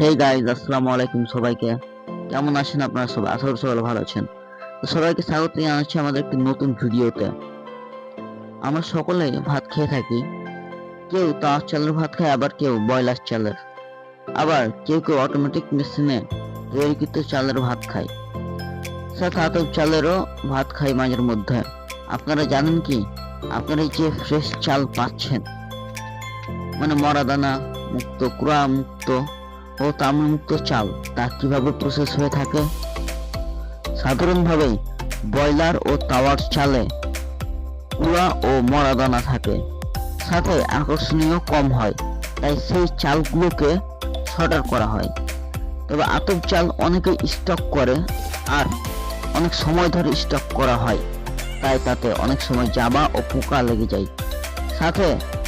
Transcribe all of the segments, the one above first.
Hey guys আসসালামু আলাইকুম সবাইকে। কেমন আছেন আপনারা সবাই? আশা করি সবাই ভালো আছেন। তো সবাইকে স্বাগত জানাচ্ছি আমাদের একটি নতুন ভিডিওতে। আমরা সকলে ভাত খেয়ে থাকি। কেউ তাওয়ার চালের ভাত খায়, আবার কেউ ব্রয়লার চালের। আবার কেউ কেউ অটোমেটিক মেশিনে তৈরিকৃত চালের ভাত খায়। সাথে আতপ চালেরও ভাত খায় মাঝের মধ্যে। আপনারা জানেন কি? আপনারা যে ফ্রেশ চাল পাচ্ছেন। মানে মরাদানা মুক্ত, কুড়া মুক্ত ও তামমুক্ত চাল, তা কীভাবে প্রসেস হয়ে থাকে? সাধারণভাবেই ব্রয়লার ও তাওয়ার চালে কুড়া ও মরাদানা থাকে। সাথে আকর্ষণীয় কম হয়, তাই সেই চালগুলোকে শর্টার করা হয়। তবে আতপ চাল অনেকে স্টক করে আর অনেক সময় ধরে স্টক করা হয়, তাই তাতে অনেক সময় জাবা ও পোকা লেগে যায়। সাথে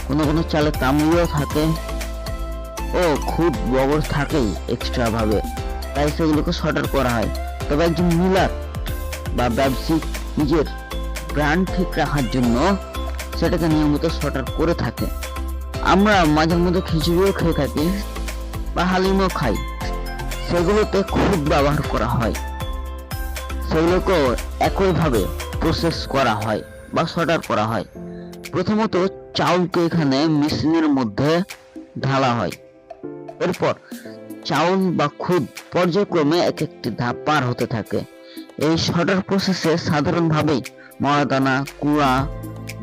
কোনো কোনো চালে তামুলিও থাকে। ও খুব বগর থাকেই এক্সট্রা ভাবে। তাই সেগুলোকে শর্টার করা হয়। তবে একজন মিলার বা ব্যবসায়িক নিজের ব্র্যান্ড ঠিক রাখার জন্য সেটাকে নিয়মিত শর্টার করে থাকে। আমরা মাঝে মধ্যে খিচুড়িও খেয়ে থাকি বা হালিমও খাই। সেগুলোতে খুব ব্যবহার করা হয়। সেগুলোকেও একইভাবে প্রসেস করা হয় বা শর্টার করা হয়। প্রথমত চাউলকে এখানে মেশিনের মধ্যে ঢালা হয়। এরপর চাউল বা খুদ পর্যায়ক্রমে এক একটি ধাপ পার হতে থাকে। এই শর্টার প্রসেসে সাধারণভাবেই মরাদানা কুড়া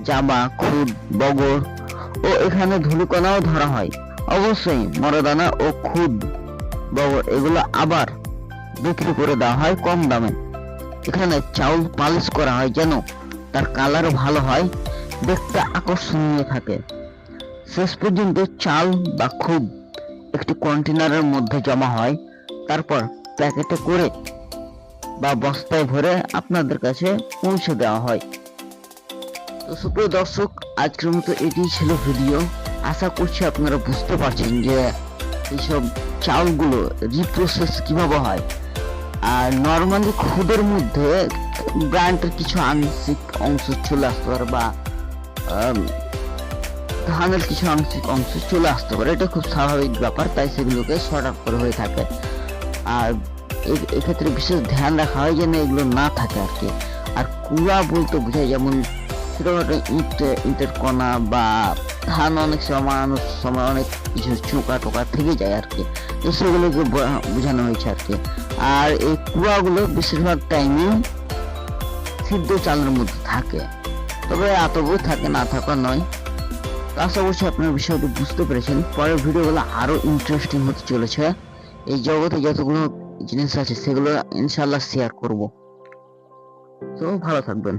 জাবা খুদ, বগর ও এখানে ধুলিকণাও ধরা হয়। অবশ্যই মরাদানা ও খুদ, বগর এগুলো আবার বিক্রি করে দেওয়া হয় কম দামে। এখানে চাউল পালিশ করা হয় যেন তার কালার ভালো হয়, দেখতে আকর্ষণীয় থাকে। শেষ পর্যন্ত চাল বা খুব একটি কন্টেনারের মধ্যে জমা হয়, তারপর প্যাকেটে করে বা বস্তায় ভরে আপনাদের কাছে পৌঁছে দেওয়া হয়। তো সুপ্রিয় দর্শক, আজকের মতো এটি ছিল ভিডিও। আশা করছি আপনারা বুঝতে পারছেন যে এইসব চাউলগুলো রিপ্রসেস কীভাবে হয়। আর নর্মালি খুদের মধ্যে ব্র্যান্ডের কিছু আংশিক অংশ চলে আসতে পারে বা ধানের কিছু অংশ অংশ চলে আসতে পারে। এটা খুব স্বাভাবিক ব্যাপার, তাই সেগুলোকে শর্ট আপ করে হয়ে থাকে। আর এক্ষেত্রে বিশেষ ধ্যান রাখা হয় যেন এগুলো না থাকে আর কি। আর কুড়া বলতে বোঝায় যেমন ছোটখাটো ইট, ইটের কণা বা ধান অনেক সময় সময় অনেক কিছু চোকা টোকা থেকে যায় আর কি। তো সেগুলোকে বোঝানো হয়েছে আর কি। আর এই কুড়াগুলো বেশিরভাগ টাইমে সিদ্ধ চালের মধ্যে থাকে। তবে আতবও থাকে না, থাকা নয়। আশা করছি আপনারা বিষয়টি বুঝতে পেরেছেন। পরের ভিডিওগুলো আরও ইন্টারেস্টিং হতে চলেছে। এই জগতে যতগুলো জিনিস আছে, সেগুলো ইনশাল্লাহ শেয়ার করব। তো ভালো থাকবেন।